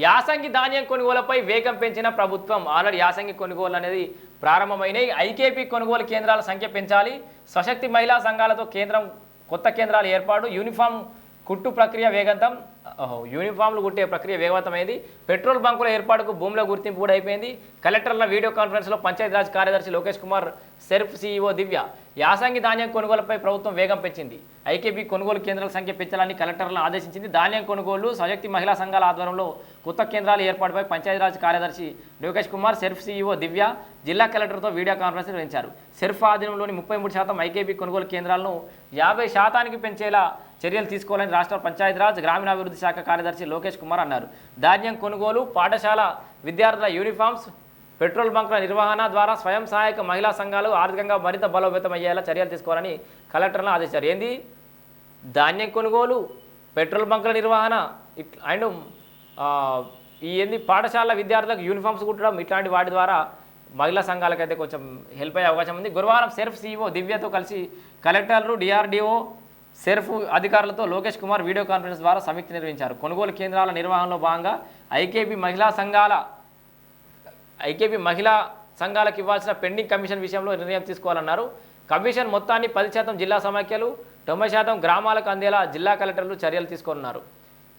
యాసంగి ధాన్యం కొనుగోలుపై వేగం పెంచిన ప్రభుత్వం ఆల్రెడీ యాసంగి కొనుగోలు అనేది ప్రారంభమైనవి ఐకేపీ కొనుగోలు కేంద్రాల సంఖ్య పెంచాలి. స్వశక్తి మహిళా సంఘాలతో కేంద్రం కొత్త కేంద్రాల ఏర్పాటు యూనిఫామ్ కుట్టు ప్రక్రియ వేగంతం యూనిఫామ్లు కుట్టే ప్రక్రియ వేగవంతమైంది. పెట్రోల్ బంకుల ఏర్పాటుకు భూముల గుర్తింపు కూడా అయిపోయింది. కలెక్టర్ల వీడియో కాన్ఫరెన్స్లో పంచాయతీరాజ్ కార్యదర్శి లోకేష్ కుమార్ సెర్ఫ్ సీఈఓ దివ్య. యాసంగి ధాన్యం కొనుగోలుపై ప్రభుత్వం వేగం పెంచింది. ఐకేపీ కొనుగోలు కేంద్రాల సంఖ్య పెంచాలని కలెక్టర్లను ఆదేశించింది. ధాన్యం కొనుగోలు సశక్తి మహిళా సంఘాల ఆధ్వర్యంలో కొత్త కేంద్రాల ఏర్పాటుపై పంచాయతీరాజ్ కార్యదర్శి లోకేష్ కుమార్ సెర్ఫ్ సీఈఓ దివ్య జిల్లా కలెక్టర్తో వీడియో కాన్ఫరెన్స్ నిర్వహించారు. సెర్ఫ్ ఆధీనంలోని ముప్పై మూడు శాతం ఐకేపీ కొనుగోలు కేంద్రాలను యాభై శాతానికి పెంచేలా చర్యలు తీసుకోవాలని రాష్ట్ర పంచాయతీరాజ్ గ్రామీణాభివృద్ధి శాఖ కార్యదర్శి లోకేష్ కుమార్ అన్నారు. ధాన్యం కొనుగోలు పాఠశాల విద్యార్థుల యూనిఫామ్స్ పెట్రోల్ బంకుల నిర్వహణ ద్వారా స్వయం సహాయక మహిళా సంఘాలు ఆర్థికంగా మరింత బలోపేతం అయ్యేలా చర్యలు తీసుకోవాలని కలెక్టర్లను ఆదేశారు ఏంది? ధాన్యం కొనుగోలు పెట్రోల్ బంకుల నిర్వహణ ఇట్ అండ్ ఈ ఏంది పాఠశాల విద్యార్థులకు యూనిఫామ్స్ కుట్టడం ఇట్లాంటి వాటి ద్వారా మహిళా సంఘాలకైతే కొంచెం హెల్ప్ అయ్యే అవకాశం ఉంది. గురువారం సెర్ఫ్ సీఈఓ దివ్యతో కలిసి కలెక్టర్లు డిఆర్డీఓ సెర్ఫ్ అధికారులతో లోకేష్ కుమార్ వీడియో కాన్ఫరెన్స్ ద్వారా సమీక్ష నిర్వహించారు. కొనుగోలు కేంద్రాల నిర్వహణలో భాగంగా ఐకేపీ మహిళా సంఘాల ఐకేపీ మహిళా సంఘాలకు ఇవ్వాల్సిన పెండింగ్ కమిషన్ విషయంలో నిర్ణయం తీసుకోవాలన్నారు. కమిషన్ మొత్తాన్ని పది శాతం జిల్లా సమాఖ్యలు తొంభై శాతం గ్రామాలకు అందేలా జిల్లా కలెక్టర్లు చర్యలు తీసుకున్నారు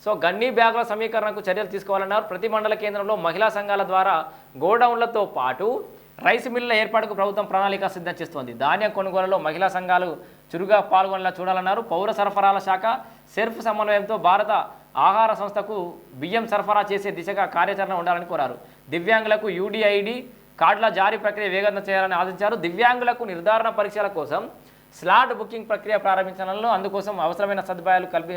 సో గన్నీ బ్యాగుల సమీకరణకు చర్యలు తీసుకోవాలన్నారు. ప్రతి మండల కేంద్రంలో మహిళా సంఘాల ద్వారా గోడౌన్లతో పాటు రైస్ మిల్లుల ఏర్పాటుకు ప్రభుత్వం ప్రణాళిక సిద్ధం చేస్తోంది. ధాన్యం కొనుగోలులో మహిళా సంఘాలు చురుగా పాల్గొనేలా చూడాలన్నారు. పౌర సరఫరాల శాఖ సెర్ఫ్ సమన్వయంతో భారత ఆహార సంస్థకు బియ్యం సరఫరా చేసే దిశగా కార్యాచరణ ఉండాలని కోరారు. దివ్యాంగులకు యూడిఐడి కార్డుల జారీ ప్రక్రియ వేగంగా చేయాలని ఆదేశించారు. దివ్యాంగులకు నిర్ధారణ పరీక్షల కోసం స్లాట్ బుకింగ్ ప్రక్రియ ప్రారంభించడంలో అందుకోసం అవసరమైన సదుపాయాలు కల్పి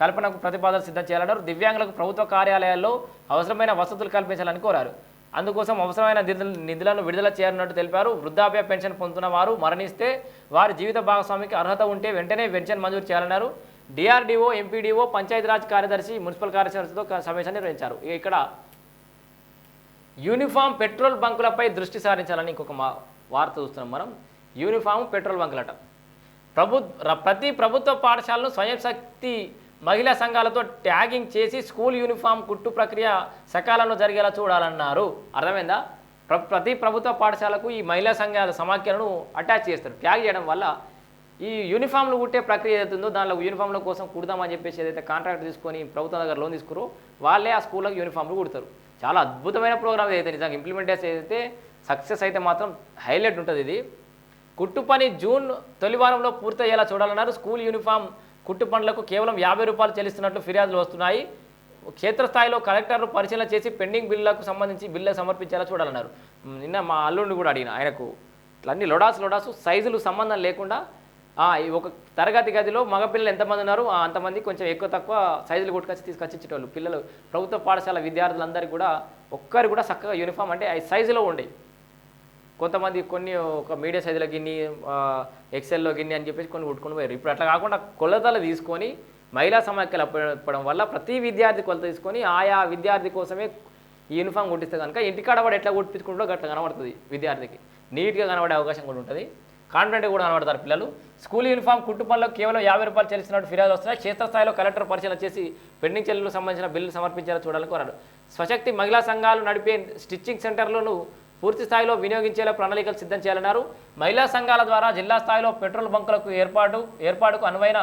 కల్పనకు ప్రతిపాదన సిద్ధం చేయాలన్నారు. దివ్యాంగులకు ప్రభుత్వ కార్యాలయాల్లో అవసరమైన వసతులు కల్పించాలని కోరారు. అందుకోసం అవసరమైన నిధులు నిధులను విడుదల చేయనున్నట్టు తెలిపారు. వృద్ధాప్య పెన్షన్ పొందుతున్న వారు మరణిస్తే వారి జీవిత భాగస్వామికి అర్హత ఉంటే వెంటనే పెన్షన్ మంజూరు చేయాలన్నారు. డిఆర్డీఓ ఎంపీడీఓ పంచాయతీరాజ్ కార్యదర్శి మున్సిపల్ కార్యదర్శితో సమావేశాన్ని నిర్వహించారు. ఇక్కడ యూనిఫామ్ పెట్రోల్ బంకులపై దృష్టి సారించాలని ఇంకొక వార్త చూస్తున్నాం మనం. Uniform petrol బంకులట. ప్రభు ప్రతి ప్రభుత్వ పాఠశాలను స్వయం శక్తి మహిళా సంఘాలతో ట్యాగింగ్ చేసి స్కూల్ యూనిఫామ్ కుట్టు ప్రక్రియ సకాలంలో జరిగేలా చూడాలన్నారు. అర్థమైందా? ప్ర ప్రతి ప్రభుత్వ పాఠశాలకు ఈ మహిళా సంఘాల సమాఖ్యలను అటాచ్ చేస్తారు. ట్యాగ్ చేయడం వల్ల ఈ యూనిఫామ్లు కుట్టే ప్రక్రియ ఏదైతుందో దానిలో యూనిఫామ్ల కోసం కుడదామని చెప్పేసి ఏదైతే కాంట్రాక్ట్ తీసుకొని ప్రభుత్వం దగ్గర లోన్ తీసుకురో వాళ్ళే ఆ స్కూళ్ళకి యూనిఫామ్లు కుడతారు. చాలా అద్భుతమైన ప్రోగ్రామ్ ఏదైతే నిజంగా. ఇంప్లిమెంటేషన్ ఏదైతే సక్సెస్ అయితే మాత్రం హైలైట్ ఉంటుంది ఇది. కుట్టు పని జూన్ తొలి వారంలో పూర్తయ్యేలా చూడాలన్నారు. స్కూల్ యూనిఫామ్ కుట్టు పనులకు కేవలం యాభై రూపాయలు చెల్లిస్తున్నట్లు ఫిర్యాదులు వస్తున్నాయి. క్షేత్రస్థాయిలో కలెక్టర్లు పరిశీలన చేసి పెండింగ్ బిల్లులకు సంబంధించి బిల్లు సమర్పించేలా చూడాలన్నారు. నిన్న మా అల్లుడిని కూడా అడిగిన ఆయనకు. ఇట్లా అన్ని లొడాస్ లొడాసు సైజులు సంబంధం లేకుండా ఒక తరగతి గదిలో మగపిల్లలు ఎంతమంది ఉన్నారు? అంతమంది కొంచెం ఎక్కువ తక్కువ సైజులు కొట్టుకొచ్చి తీసుకొచ్చి పిల్లలు ప్రభుత్వ పాఠశాల విద్యార్థులందరూ కూడా ఒక్కరు కూడా చక్కగా యూనిఫామ్ అంటే ఆ సైజులో ఉండే. కొంతమంది కొన్ని ఒక మీడియా సైజులో గిన్ని ఎక్సెల్లో గిన్ని అని చెప్పేసి కొన్ని కొట్టుకొని పోయారు. ఇప్పుడు అట్లా కాకుండా కొలతలు తీసుకొని మహిళా సమాఖ్యలు అప్పడం వల్ల ప్రతి విద్యార్థి కొలత తీసుకొని ఆయా విద్యార్థి కోసమే ఈ యూనిఫామ్ కుట్టిస్తే కనుక ఇంటికాడ వాడు ఎట్లా కుట్టించుకుంటూ అట్లా కనబడుతుంది విద్యార్థికి. నీట్గా కనబడే అవకాశం కూడా ఉంటుంది. కాన్ఫిడెంట్గా కూడా కనబడతారు పిల్లలు. స్కూల్ యూనిఫామ్ కుట్టు కేవలం యాభై రూపాయలు చెల్లిస్తున్నట్టు ఫిర్యాదు వస్తున్నాయి. క్షేత్రస్థాయిలో కలెక్టర్ పరిశీలన చేసి పెండింగ్ చెల్లులకు సంబంధించిన బిల్లు సమర్పించేలా చూడాలని కోరారు. స్వశక్తి మహిళా సంఘాలు నడిపే స్టిచ్చింగ్ సెంటర్లను పూర్తి స్థాయిలో వినియోగించేలా ప్రణాళికలు సిద్ధం చేయాలన్నారు. మహిళా సంఘాల ద్వారా జిల్లా స్థాయిలో పెట్రోల్ బంకులకు ఏర్పాటు ఏర్పాటుకు అనువైన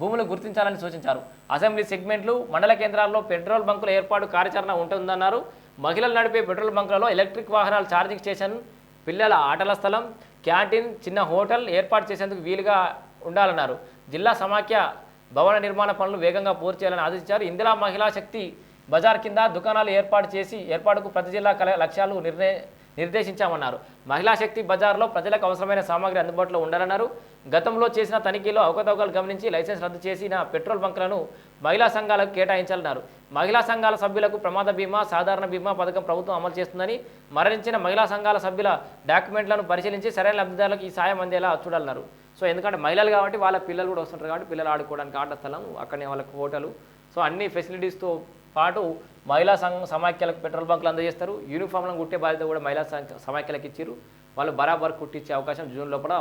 భూములు గుర్తించాలని సూచించారు. అసెంబ్లీ సెగ్మెంట్లు మండల కేంద్రాల్లో పెట్రోల్ బంకుల ఏర్పాటు కార్యాచరణ ఉంటుందన్నారు. మహిళలు నడిపే పెట్రోల్ బంకులలో ఎలక్ట్రిక్ వాహనాల ఛార్జింగ్ స్టేషన్ పిల్లల ఆటల స్థలం క్యాంటీన్ చిన్న హోటల్ ఏర్పాటు చేసేందుకు వీలుగా ఉండాలన్నారు. జిల్లా సమాఖ్య భవన నిర్మాణ పనులు వేగంగా పూర్తి చేయాలని ఆదేశించారు. ఇందిరా మహిళా శక్తి బజార్ కింద దుకాణాలు ఏర్పాటు చేసి ఏర్పాటుకు ప్రతి జిల్లా కల లక్ష్యాలు నిర్ణయ నిర్దేశించామన్నారు. మహిళా శక్తి బజార్లో ప్రజలకు అవసరమైన సామాగ్రి అందుబాటులో ఉండాలన్నారు. గతంలో చేసిన తనిఖీలో అవకతవకలు గమనించి లైసెన్స్ రద్దు చేసిన పెట్రోల్ బంక్లను మహిళా సంఘాలకు కేటాయించాలన్నారు. మహిళా సంఘాల సభ్యులకు ప్రమాద బీమా సాధారణ బీమా పథకం ప్రభుత్వం అమలు చేస్తుందని మరణించిన మహిళా సంఘాల సభ్యుల డాక్యుమెంట్లను పరిశీలించి సరైన లబ్ధిదారులకు ఈ సాయం అందేలా చూడాలన్నారు. సో ఎందుకంటే మహిళలు కాబట్టి వాళ్ళ పిల్లలు కూడా వస్తుంటారు కాబట్టి పిల్లలు ఆడుకోవడానికి ఆట స్థలం అక్కడనే వాళ్ళకు హోటలు. సో అన్ని ఫెసిలిటీస్తో పాటు మహిళా సంఘం సమాఖ్యలకు పెట్రోల్ బంకులు అందజేస్తారు. యూనిఫామ్లను కుట్టే బాధ్యత కూడా మహిళా సంఘ- సమాఖ్యలకు ఇచ్చారు వాళ్ళు బరాబర్ కుట్టించే అవకాశం జూన్ లోపల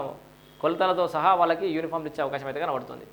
కొలతలతో సహా వాళ్ళకి యూనిఫామ్లు ఇచ్చే అవకాశం అయితే కనబడుతుంది.